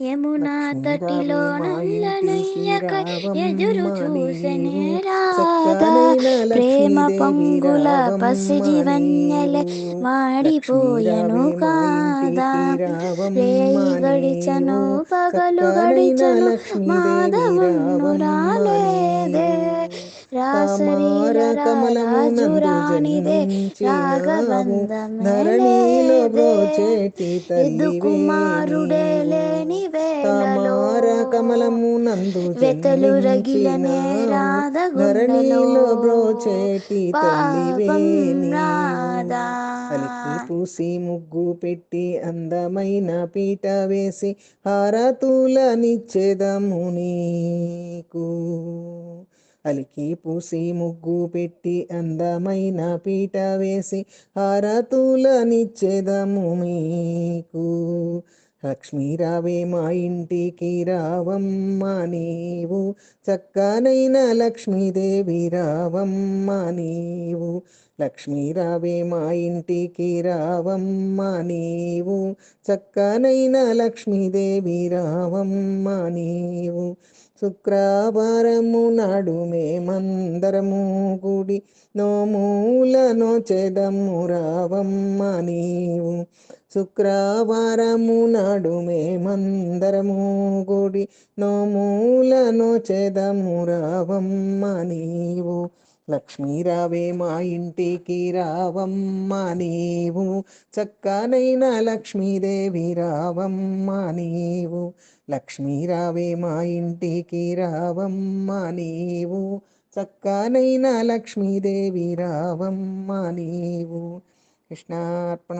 యమునా తటిలో నల్లనయ్యకై ఎదురు చూసెనే రాధా. ప్రేమ పొంగుల పసిడి వన్నెలే మాడిపోయెను కాదా. రేయి గడిచను పగలు గడిచను రావమ్మ రాలేదే నీవు తామార రాసరీల రాజు కమలమునందు రాణిదే జన్మించినావు రాగబంధమే ధరణిలో బ్రోచేటి కుమారుడే లేని తామార కమలమునందు వెతలు రగిలనే రాధ ధరణిలో బ్రోచేటి తల్లివే పాపం నీవు రాదా అలికి పూసి ముగ్గు పెట్టి అందమైన పీట వేసి హారతులనిచ్చేదము నీకు. అలికి పూసి ముగ్గు పెట్టి అందమైన పీట వేసి హారతులనిచ్చేదము మీకు. లక్ష్మీ రావే మా ఇంటికి రావమ్మ నీవు. చక్కనైన లక్ష్మీదేవి రావమ్మ నీవు. లక్ష్మీ రావే మా ఇంటికి రావమ్మ నీవు. చక్కనైన లక్ష్మీదేవి రావమ్మ నీవు. శుక్రవారము నాడు మేమందరము గుడి నోమూలను చెదము రావమ్మ నీవు. శుక్రవారము నాడు మేమందరము గుడి నోమూలను చెదము రావమ్మ నీవు. లక్ష్మీ రావే మా ఇంటికి రావమ్మ నీవు. చక్కనైన లక్ష్మీదేవి రావమ్మ నీవు. లక్ష్మీ రావే మా ఇంటికి రావమ్మ నీవు. చక్కనైన లక్ష్మీదేవి రావమ్మ నీవు. కృష్ణార్పణ